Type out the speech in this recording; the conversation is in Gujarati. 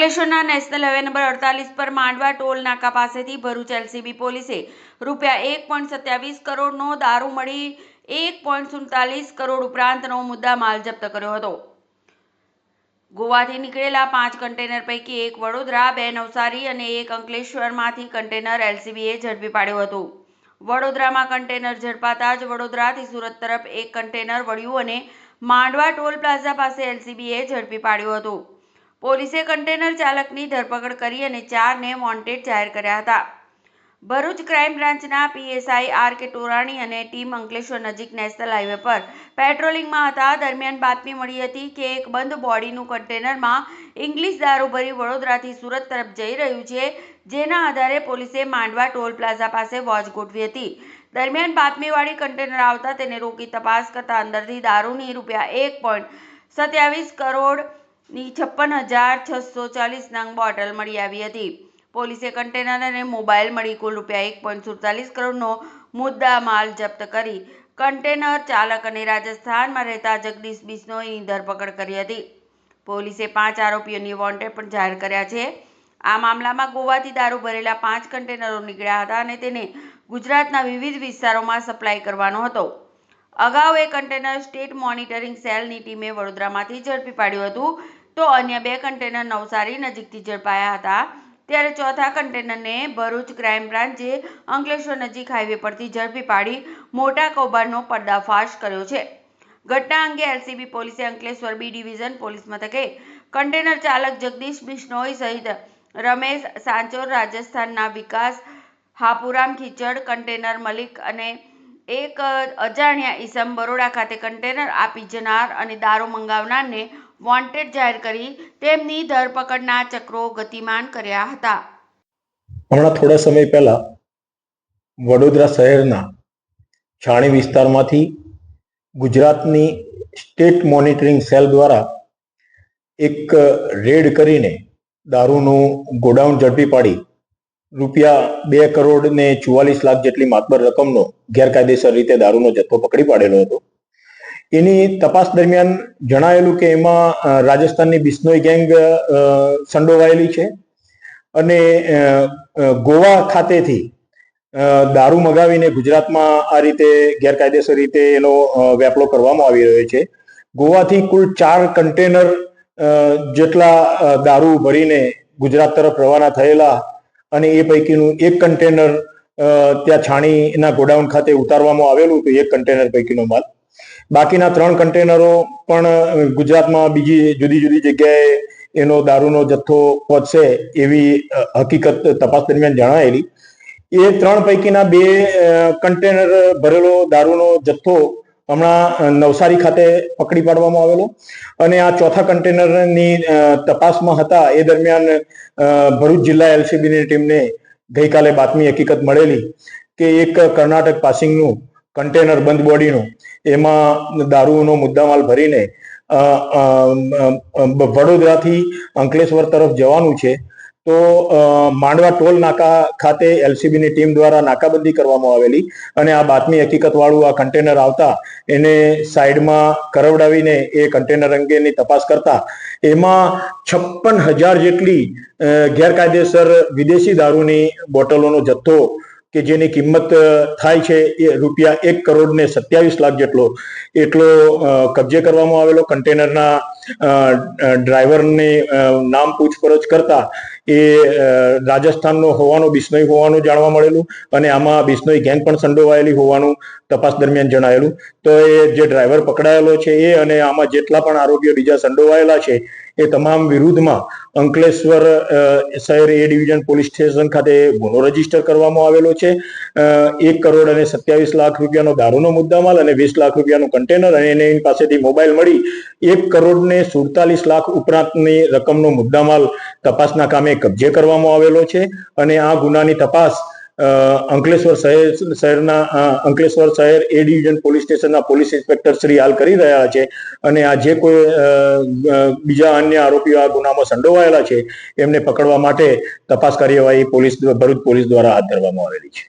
અંકલેશ્વરના નેશનલ હાઈવે નંબર અડતાલીસ પર માંડવા ટોલ નાકા પાસેથી ભરૂચ એલસીબી પોલીસે રૂપિયા એક પોઈન્ટ સત્યાવીસ કરોડનો દારૂ મળી એક પોઈન્ટ સુડતાલીસ કરોડ ઉપરાંતનો મુદ્દા માલ જપ્ત કર્યો હતો. ગોવાથી નીકળેલા પાંચ કન્ટેનર પૈકી એક વડોદરા, બે નવસારી અને એક અંકલેશ્વરમાંથી કન્ટેનર એલસીબીએ ઝડપી પાડ્યું હતું. વડોદરામાં કન્ટેનર ઝડપાતા જ વડોદરાથી સુરત તરફ એક કન્ટેનર વળ્યું અને માંડવા ટોલ પ્લાઝા પાસે એલસીબીએ ઝડપી પાડ્યું હતું. પોલીસે કન્ટેનર ચાલકની ધરપકડ કરી અને ચારને વોન્ટેડ જાહેર કર્યા હતા. ભરૂચ ક્રાઇમ બ્રાન્ચના પીએસઆઈ આર કે ટોરાણી અને ટીમ અંકલેશ્વર નજીક નેશનલ હાઈવે પર પેટ્રોલિંગમાં હતા. દરમિયાન બાતમી મળી હતી કે એક બંધ બોડીનું કન્ટેનરમાં ઇંગ્લિશ દારૂ ભરી વડોદરાથી સુરત તરફ જઈ રહ્યું છે, જેના આધારે પોલીસે માંડવા ટોલ પ્લાઝા પાસે વોચ ગોઠવી હતી. દરમિયાન બાતમીવાળી કન્ટેનર આવતા તેને રોકી તપાસ કરતા અંદરથી દારૂની રૂપિયા એક પોઈન્ટ સત્યાવીસ કરોડની છપ્પન હજાર છસો ચાલીસ નંગ બોટલ મળી આવી હતી. પોલીસે કન્ટેનર અને મોબાઈલ મળી કુલ રૂપિયા એક પોઈન્ટ સુડતાલીસ કરોડનો મુદ્દા માલ જપ્ત કરી કન્ટેનર ચાલક અને રાજસ્થાનમાં રહેતા જગદીશ બિશ્નોઈની ધરપકડ કરી હતી. પોલીસે પાંચ આરોપીઓની વોન્ટેડ પણ જાહેર કર્યા છે. આ મામલામાં ગોવાથી દારૂ ભરેલા પાંચ કન્ટેનરો નીકળ્યા હતા અને તેને ગુજરાતના વિવિધ વિસ્તારોમાં સપ્લાય કરવાનો હતો. અગાઉ એ કન્ટેનર સ્ટેટ મોનિટરિંગ સેલની ટીમે વડોદરામાંથી ઝડપી પાડ્યું હતું. તો અન્ય બે કન્ટેનર નવસારી નજીકથી ઝડપાયા હતા. ત્યારે ચોથા કન્ટેનરને ભરૂચ ક્રાઇમ બ્રાન્ચે અંકલેશ્વર નજીક હાઈવે પરથી ઝડપી પાડી મોટા કૌભાંડનો પર્દાફાશ કર્યો છે. ઘટના અંગે એલસીબી પોલીસે અંકલેશ્વર બી ડિવિઝન પોલીસ મથકે કન્ટેનર ચાલક જગદીશ બિશ્નોઈ સહિત રમેશ સાંચોર, રાજસ્થાનના વિકાસ, હાપુરામ ખીચડ કન્ટેનર મલિક અને એક અજાણ્યા ઈસમ બરોડા ખાતે કન્ટેનર આપી જનાર અને દારૂ મંગાવનારને વોન્ટેડ જાહેર કરી તેમની ધરપકડના ચક્રો ગતિમાન કર્યા હતા. હમણાં થોડા સમય પહેલા વડોદરા શહેરના છાણી વિસ્તારમાંથી ગુજરાતની સ્ટેટ મોનિટરિંગ સેલ દ્વારા એક રેડ કરીને દારૂનું ગોડાઉન ઝડપી પાડી રૂપિયા બે કરોડ ને ચુવાલીસ લાખ જેટલી માતબર રકમનો ગેરકાયદેસર રીતે દારૂનો જથ્થો પકડી પાડેલો હતો. એની તપાસ દરમિયાન જણાયેલું કે એમાં રાજસ્થાનની બિસ્નોઈ ગેંગ સંડોવાયેલી છે અને ગોવા ખાતેથી દારૂ મગાવીને ગુજરાતમાં આ રીતે ગેરકાયદેસર રીતે એનો અ, વેપલો કરવામાં આવી રહ્યો છે. ગોવાથી કુલ ચાર કન્ટેનર જેટલા દારૂ ભરીને ગુજરાત તરફ રવાના થયેલા અને એ પૈકીનું એક કન્ટેનર ત્યાં છાણીના ગોડાઉન ખાતે ઉતારવામાં આવેલું હતું એક કન્ટેનર પૈકીનો માલ. બાકીના ત્રણ કન્ટેનરો પણ ગુજરાતમાં બીજી જુદી જુદી જગ્યાએ એનો દારૂનો જથ્થો પહોંચશે એવી હકીકત તપાસ દરમિયાન જણાયેલી. એ ત્રણ પૈકીના બે કન્ટેનર ભરેલો દારૂનો જથ્થો હમણાં નવસારી ખાતે પકડી પાડવામાં આવેલો અને આ ચોથા કન્ટેનરની તપાસમાં હતા એ દરમિયાન ભરૂચ જિલ્લા એલસીબીની ટીમને ગઈકાલે બાતમી હકીકત મળેલી કે એક કર્ણાટક પાસિંગનું કન્ટેનર બંધ બોડીનું, એમાં દારૂનો મુદ્દામાલ ભરીને વડોદરાથી અંકલેશ્વર તરફ જવાનું છે, તો માંડવા ટોલ નાકા ખાતે એલસીબીની ટીમ દ્વારા નાકાબંધી કરવામાં આવેલી અને આ બાતમી હકીકત વાળું આ કન્ટેનર આવતા, એને સાઈડમાં કરવડાવીને એ કન્ટેનર અંગેની તપાસ કરતા, એમાં છપ્પન હજાર જેટલી ગેરકાયદેસર વિદેશી દારૂની બોટલોનો જથ્થો કે જેની કિંમત થાય છે એ રૂપિયા એક કરોડ ને સત્યાવીસ લાખ જેટલો એટલો કબજે કરવામાં આવેલો કન્ટેનરના ડ્રાઈવરની નામ પૂછપરછ કરતા એ રાજસ્થાનનો હોવાનો બિશ્નોઈ હોવાનું જાણવા મળેલું અને આમાં બિશ્નોઈ ગેંગ પણ સંડોવાયેલી હોવાનું તપાસ દરમિયાન જણાયેલું. તો એ જે ડ્રાઈવર પકડાયેલો છે એ અને આમાં જેટલા પણ આરોપીઓ બીજા સંડોવાયેલા છે એ તમામ વિરુદ્ધમાં અંકલેશ્વર શહેર એ ડિવિઝન પોલીસ સ્ટેશન ખાતે ગુનો રજિસ્ટર કરવામાં આવેલો છે. એક કરોડ અને સત્યાવીસ લાખ રૂપિયાનો દારૂનો મુદ્દામાલ અને વીસ લાખ રૂપિયાનું કન્ટેનર અને એની પાસેથી મોબાઈલ મળી એક કરોડ સુડતાલીસ લાખ ઉપરાંતની રકમનો મુદ્દામાલ તપાસના કામે કબજે કરવામાં આવેલો છે અને આ ગુનાની તપાસ અંકલેશ્વર શહેર, શહેરના અંકલેશ્વર શહેર એ ડિવિઝન પોલીસ સ્ટેશનના પોલીસ ઇન્સ્પેક્ટર શ્રી હાલ કરી રહ્યા છે અને આ જે કોઈ બીજા અન્ય આરોપીઓ આ ગુનામાં સંડોવાયેલા છે, એમને પકડવા માટે તપાસ કાર્યવાહી પોલીસ, ભરૂચ પોલીસ દ્વારા હાથ ધરવામાં આવેલી છે.